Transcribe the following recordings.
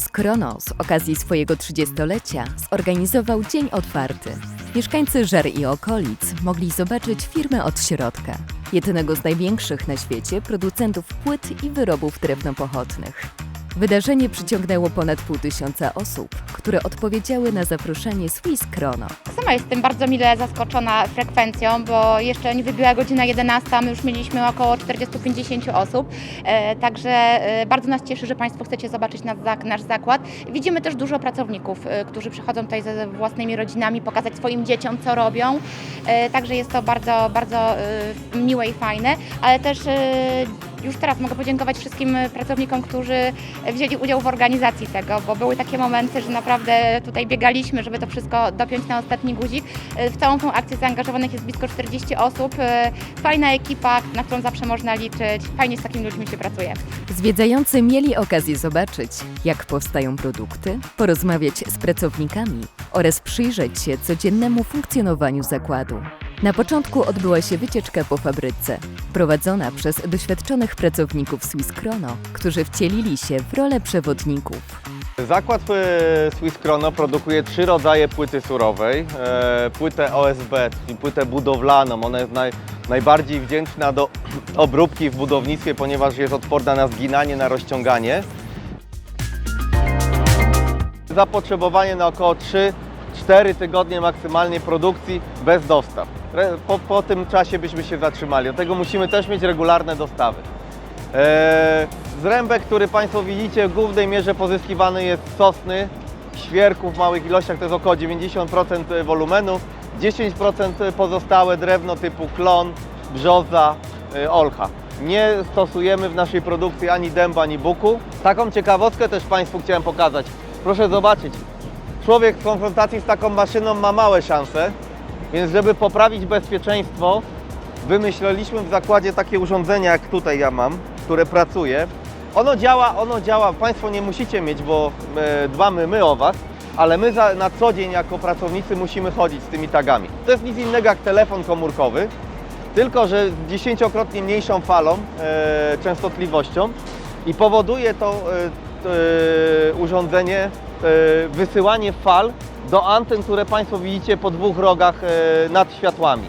Krono z okazji swojego 30-lecia zorganizował dzień otwarty. Mieszkańcy Żer i okolic mogli zobaczyć firmę od środka. Jednego z największych na świecie producentów płyt i wyrobów drewnopochodnych. Wydarzenie przyciągnęło ponad pół tysiąca osób, które odpowiedziały na zaproszenie Swiss Krono. Sama jestem bardzo mile zaskoczona frekwencją, bo jeszcze nie wybiła godzina 11, a my już mieliśmy około 40-50 osób. E, także e, bardzo nas cieszy, że Państwo chcecie zobaczyć zak- nasz zakład. Widzimy też dużo pracowników, e, którzy przychodzą tutaj ze własnymi rodzinami, pokazać swoim dzieciom, co robią. E, także jest to bardzo, bardzo e, miłe i fajne, ale też e, już teraz mogę podziękować wszystkim pracownikom, którzy wzięli udział w organizacji tego, bo były takie momenty, że naprawdę tutaj biegaliśmy, żeby to wszystko dopiąć na ostatni guzik. E, W całą tą akcję zaangażowanych jest blisko 40 osób. E, Fajna ekipa, na którą zawsze można liczyć. Fajnie z takimi ludźmi się pracuje. Zwiedzający mieli okazję zobaczyć, jak powstają produkty, porozmawiać z pracownikami oraz przyjrzeć się codziennemu funkcjonowaniu zakładu. Na początku odbyła się wycieczka po fabryce, prowadzona przez doświadczonych pracowników Swiss Krono, którzy wcielili się w rolę przewodników. Zakład e, Swiss Chrono produkuje trzy rodzaje płyty surowej. E, Płytę OSB, czyli płytę budowlaną. Ona jest naj, najbardziej wdzięczna do obróbki w budownictwie, ponieważ jest odporna na zginanie, na rozciąganie. Zapotrzebowanie na około 3-4 tygodnie maksymalnie produkcji bez dostaw. Po, po tym czasie byśmy się zatrzymali. Dlatego musimy też mieć regularne dostawy. Eee, Zrębek, który Państwo widzicie, w głównej mierze pozyskiwany jest sosny, świerków w małych ilościach, to jest około 90% wolumenu, 10% pozostałe drewno typu klon, brzoza, e, olcha. Nie stosujemy w naszej produkcji ani dęba, ani buku. Taką ciekawostkę też Państwu chciałem pokazać. Proszę zobaczyć, człowiek w konfrontacji z taką maszyną ma małe szanse, więc żeby poprawić bezpieczeństwo, wymyśliliśmy w zakładzie takie urządzenie, jak tutaj ja mam, które pracuje. Ono działa, ono działa, Państwo nie musicie mieć, bo e, dbamy my o Was, ale my za, na co dzień jako pracownicy musimy chodzić z tymi tagami. To jest nic innego jak telefon komórkowy, tylko że z dziesięciokrotnie mniejszą falą, e, częstotliwością i powoduje to e, e, urządzenie wysyłanie fal do anten, które Państwo widzicie po dwóch rogach e, nad światłami.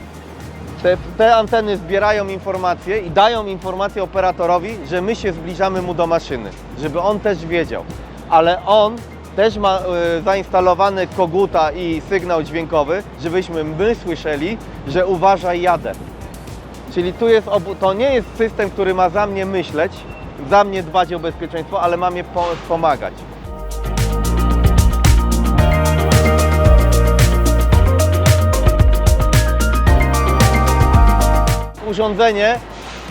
Te, te anteny zbierają informacje i dają informację operatorowi, że my się zbliżamy mu do maszyny, żeby on też wiedział. Ale on też ma e, zainstalowany koguta i sygnał dźwiękowy, żebyśmy my słyszeli, że uważaj, jadę. Czyli tu jest to nie jest system, który ma za mnie myśleć, za mnie dbać o bezpieczeństwo, ale ma mnie po, pomagać. Urządzenie,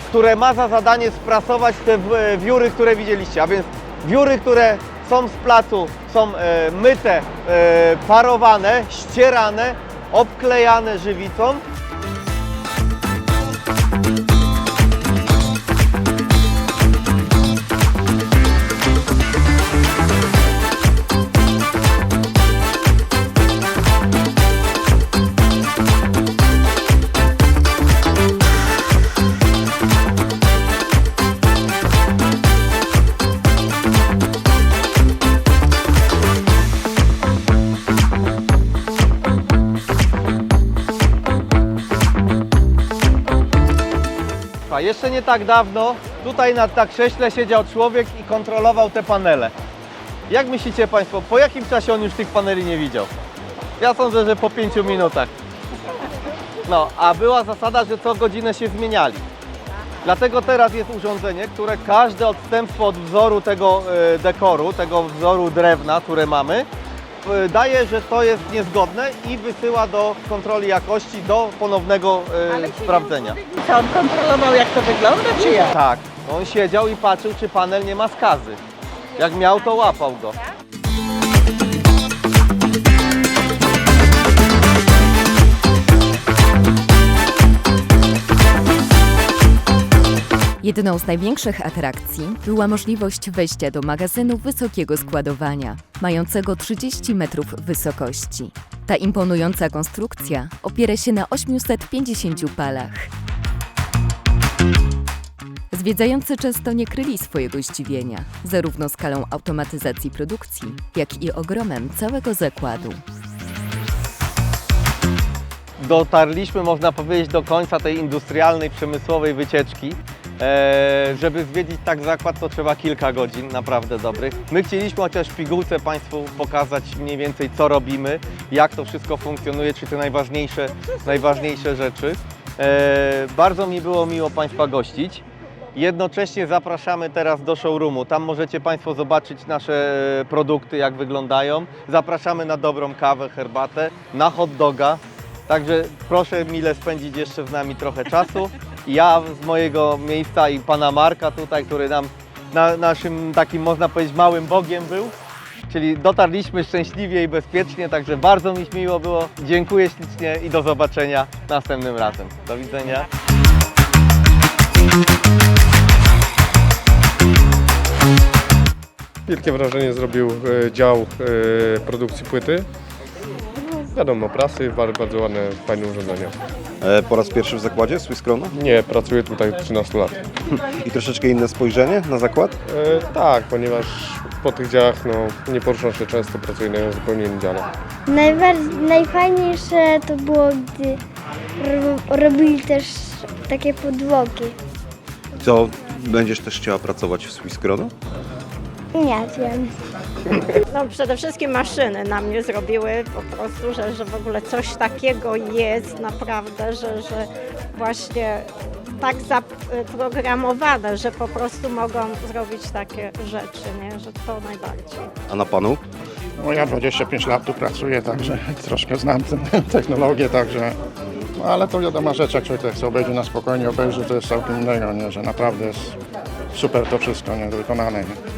które ma za zadanie sprasować te e, wióry, które widzieliście. A więc wióry, które są z placu, są e, myte, e, parowane, ścierane, obklejane żywicą. A jeszcze nie tak dawno tutaj na tak krześle siedział człowiek i kontrolował te panele. Jak myślicie Państwo, po jakim czasie on już tych paneli nie widział? Ja sądzę, że po 5 minutach. No, a była zasada, że co godzinę się zmieniali. Dlatego teraz jest urządzenie, które każde odstępstwo od wzoru tego e, dekoru, tego wzoru drewna, które mamy, daje, że to jest niezgodne i wysyła do kontroli jakości, do ponownego e, sprawdzenia. Co on kontrolował jak to wygląda, czy jak? Tak, on siedział i patrzył, czy panel nie ma skazy. Jak miał, to łapał go. Jedną z największych atrakcji była możliwość wejścia do magazynu wysokiego składowania, mającego 30 metrów wysokości. Ta imponująca konstrukcja opiera się na 850 palach. Zwiedzający często nie kryli swojego zdziwienia, zarówno skalą automatyzacji produkcji, jak i ogromem całego zakładu. dotarliśmy, można powiedzieć, do końca tej industrialnej, przemysłowej wycieczki. E, żeby zwiedzić tak zakład, to trzeba kilka godzin, naprawdę dobrych. My chcieliśmy chociaż w pigułce Państwu pokazać mniej więcej, co robimy, jak to wszystko funkcjonuje, czy te najważniejsze, najważniejsze rzeczy. E, bardzo mi było miło Państwa gościć. Jednocześnie zapraszamy teraz do showroomu. Tam możecie Państwo zobaczyć nasze produkty, jak wyglądają. Zapraszamy na dobrą kawę, herbatę, na hot doga. Także proszę mile spędzić jeszcze z nami trochę czasu. Ja z mojego miejsca i pana Marka tutaj, który nam na, naszym takim można powiedzieć małym bogiem był. Czyli dotarliśmy szczęśliwie i bezpiecznie, także bardzo mi miło było. Dziękuję ślicznie i do zobaczenia następnym razem. Do widzenia. Wielkie wrażenie zrobił e, dział e, produkcji płyty. Wiadomo, prasy, bardzo, bardzo ładne, fajne urządzenia. E, Po raz pierwszy w zakładzie Swiss Chrono Nie, pracuję tutaj od 13 lat. i troszeczkę inne spojrzenie na zakład. E, tak, ponieważ po tych działach no, nie poruszam się często, pracuję na zupełnie innym dziale. Najbardziej, najfajniejsze to było, gdy ro, robili też takie podłogi. Co będziesz też chciała pracować w Swiss Chrono? Nie wiem. No przede wszystkim maszyny na mnie zrobiły po prostu, że, że w ogóle coś takiego jest naprawdę, że, że właśnie tak zaprogramowane, że po prostu mogą zrobić takie rzeczy, nie? że to najbardziej. A na panu? No ja 25 lat tu pracuję, także troszkę znam tę technologię, także... No ale to wiadoma rzecz, jak człowiek chce obejrzy na spokojnie, obejrzy, to jest całkiem innego, nie? że naprawdę jest super to wszystko nie? wykonane. Nie?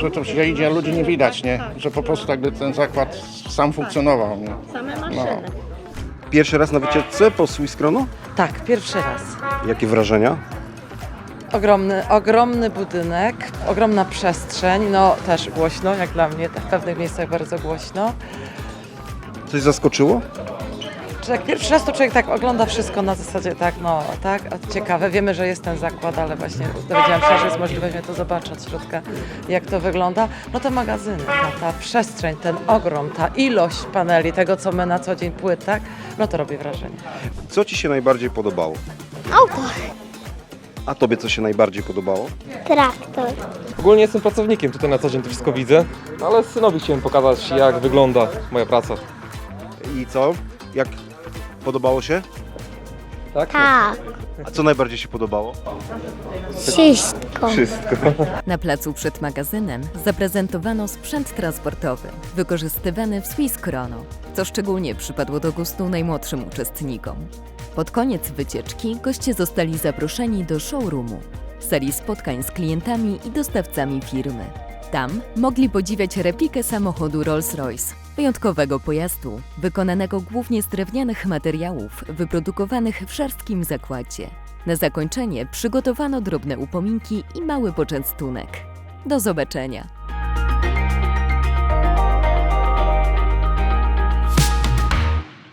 Że to się idzie, ludzi nie widać, nie? że po prostu jakby ten zakład sam funkcjonował. Nie? Same maszyny. No. Pierwszy raz na wycieczce po Swiss Chrono? Tak, pierwszy raz. Jakie wrażenia? Ogromny, ogromny budynek, ogromna przestrzeń, no też głośno, jak dla mnie, w pewnych miejscach bardzo głośno. Coś zaskoczyło? Jak pierwszy raz to człowiek tak ogląda wszystko na zasadzie tak, no tak, a ciekawe, wiemy, że jest ten zakład, ale właśnie dowiedziałam się, że jest możliwość mnie to zobaczyć od środka, jak to wygląda. No te magazyny, ta, ta przestrzeń, ten ogrom, ta ilość paneli, tego co my na co dzień płyt, tak, no to robi wrażenie. Co Ci się najbardziej podobało? Auto. A Tobie co się najbardziej podobało? Traktor. Ogólnie jestem pracownikiem, tutaj na co dzień to wszystko widzę, no ale synowi chciałem pokazać jak wygląda moja praca. I co? Jak podobało się? Tak? Tak. A co najbardziej się podobało? Wszystko. Wszystko. Na placu przed magazynem zaprezentowano sprzęt transportowy wykorzystywany w Swiss Chrono, co szczególnie przypadło do gustu najmłodszym uczestnikom. Pod koniec wycieczki goście zostali zaproszeni do showroomu, sali spotkań z klientami i dostawcami firmy. Tam mogli podziwiać replikę samochodu Rolls-Royce, wyjątkowego pojazdu, wykonanego głównie z drewnianych materiałów wyprodukowanych w szarskim zakładzie. Na zakończenie przygotowano drobne upominki i mały poczęstunek. Do zobaczenia!